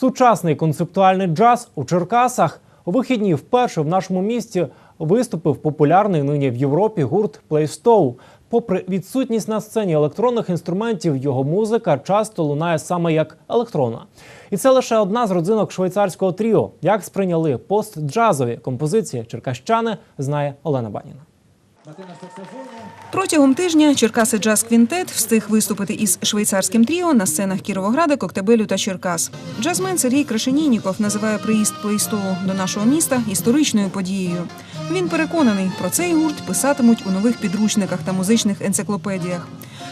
Сучасний концептуальний джаз у Черкасах у вихідні вперше в нашому місті виступив популярний нині в Європі гурт Плейстоу. Попри відсутність на сцені електронних інструментів, його музика часто лунає саме як електронна. І це лише одна з родзинок швейцарського тріо. Як сприйняли пост-джазові композиції черкащани, знає Олена Баніна. Протягом тижня Черкаси Джаз Квінтет встиг виступити із швейцарським тріо на сценах Кіровограда, Коктебелю та Черкас. Джазмен Сергій Крашенініков називає приїзд Плейстову до нашого міста історичною подією. Він переконаний, про цей гурт писатимуть у нових підручниках та музичних енциклопедіях.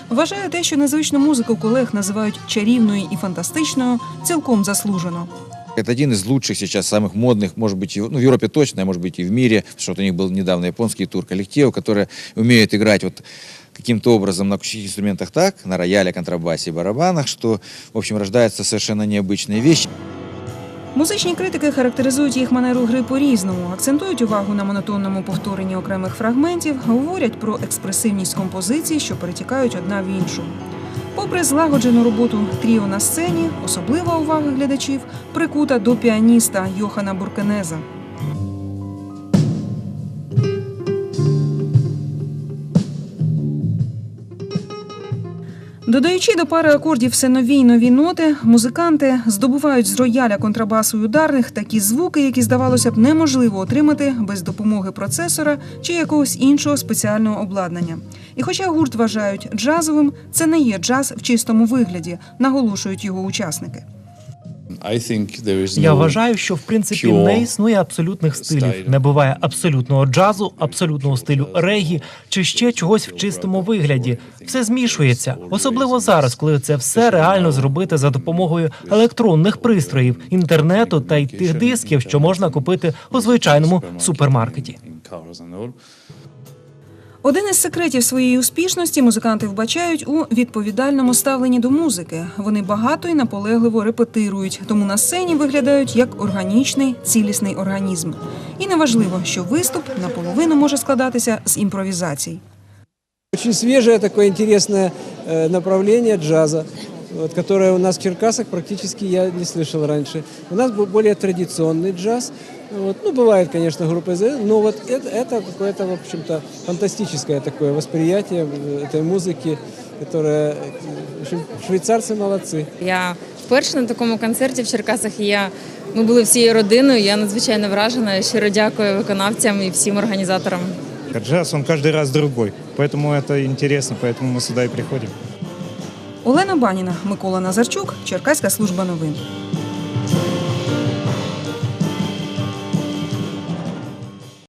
Вважає те, що незвичну музику колег називають чарівною і фантастичною, цілком заслужено. Это один из лучших сейчас, самых модных, может быть, и, ну, в Европе точно, а может быть, и в мире, потому что вот у них был недавно японский тур коллективов, которые умеют играть вот каким-то образом на акустических инструментах так, на рояле, контрабасе и барабанах, что, в общем, рождаются совершенно необычные вещи. Музичні критики характеризують їх манеру гри по-різному, акцентують увагу на монотонному повторенні окремих фрагментів, говорять про експресивність композицій, що перетікають одна в іншу. Попри злагоджену роботу тріо на сцені, особлива увага глядачів прикута до піаніста Йохана Буркенеза. Додаючи до пари акордів все нові й нові ноти, музиканти здобувають з рояля контрабасу й ударних такі звуки, які здавалося б неможливо отримати без допомоги процесора чи якогось іншого спеціального обладнання. І хоча гурт вважають джазовим, це не є джаз в чистому вигляді, наголошують його учасники. I think there is Я вважаю, що в принципі не існує абсолютних стилів. Не буває абсолютного джазу, абсолютного стилю регі чи ще чогось в чистому вигляді. Все змішується, особливо зараз, коли це все реально зробити за допомогою електронних пристроїв, інтернету та й тих дисків, що можна купити у звичайному супермаркеті. Один із секретів своєї успішності музиканти вбачають у відповідальному ставленні до музики. Вони багато і наполегливо репетирують, тому на сцені виглядають як органічний цілісний організм. І неважливо, що виступ наполовину може складатися з імпровізацій. Дуже свіже такое интересное направлення джаза, вот, которое у нас в Черкасах практически я не слышал раньше. У нас был более традиционный джаз. Вот. Ну, бывает, конечно, группы, Z, но вот это, это какое-то, в общем-то, фантастическое такое восприятие э, этой музыки, которая, э, в общем, швейцарцы молодцы. Я вперше на такому концерті в Черкасах. і Я ми були всією родиною. Я надзвичайно вражена. Щиро дякую виконавцям і всім організаторам. Джаз, он каждый раз другой. Поэтому это интересно, поэтому мы сюда и приходим. Олена Баніна, Микола Назарчук, Черкаська служба новин.